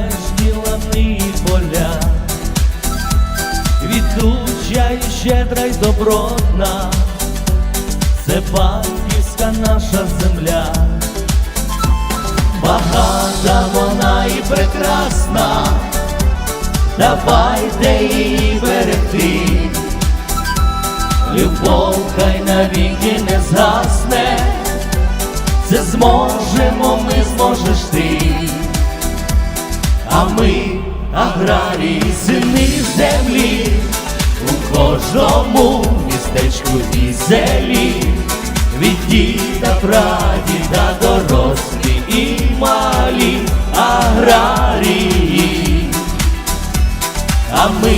безмежні лани і поля, відуча і щедра й добротна, це батьківська наша земля, багата вона і прекрасна, давайте її берегти, любов хай навіки не згасне, це зможемо ми. А ми аграрії сини землі, у кожному містечку і селі, від діда, прадіда, дорослі і малі аграрії, а ми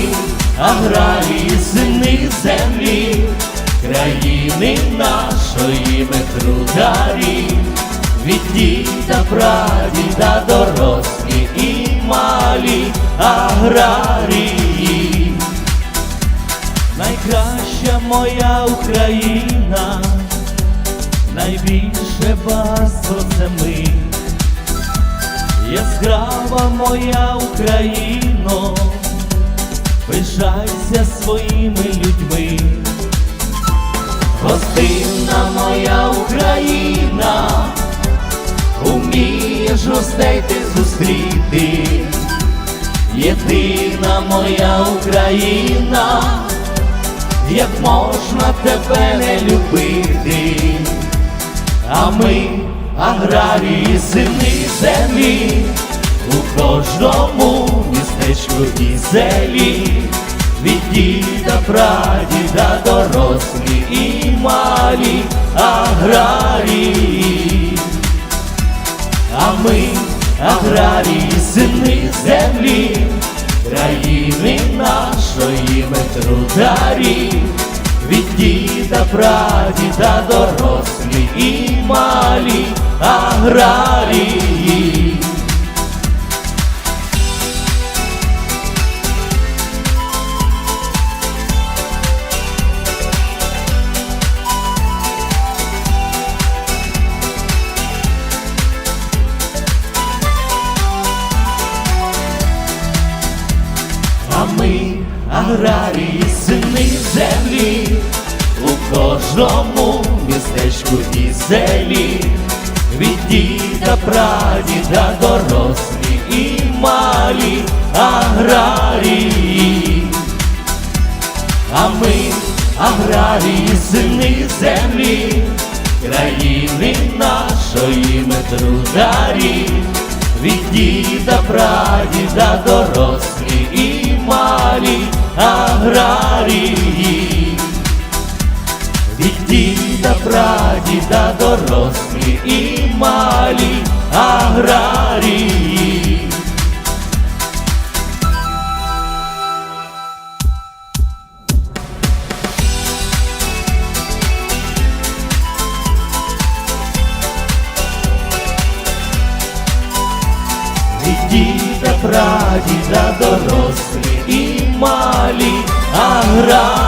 аграрії сини землі, країни нашої ми трударі, від діда, прадіда, дорослі малі аграрії. Найкраща моя Україна, найбільше багатство це ми, яскрава моя Україно, пишайся своїми людьми, гостинна моя гостей ти зустріти, єдина моя Україна як можна тебе не любити, а ми аграрії сини землі, у кожному містечку і селі, від діда, прадіда, дорослі і малі аграрії, ми аграрії сини землі країни нашої ми трударі, від діда, прадіда, дорослі і малі аграрії. А ми аграрії, сини землі, у кожному містечку і селі, від діда, прадіда, дорослі і малі аграрії, а ми аграрії, сини землі, країни нашої ми трударі, від діда, прадіда, дорослі і аграрії, від діда, прадіда, дорослі і малі аграрії. від діда, прадіда, дорослі і малі аграрії.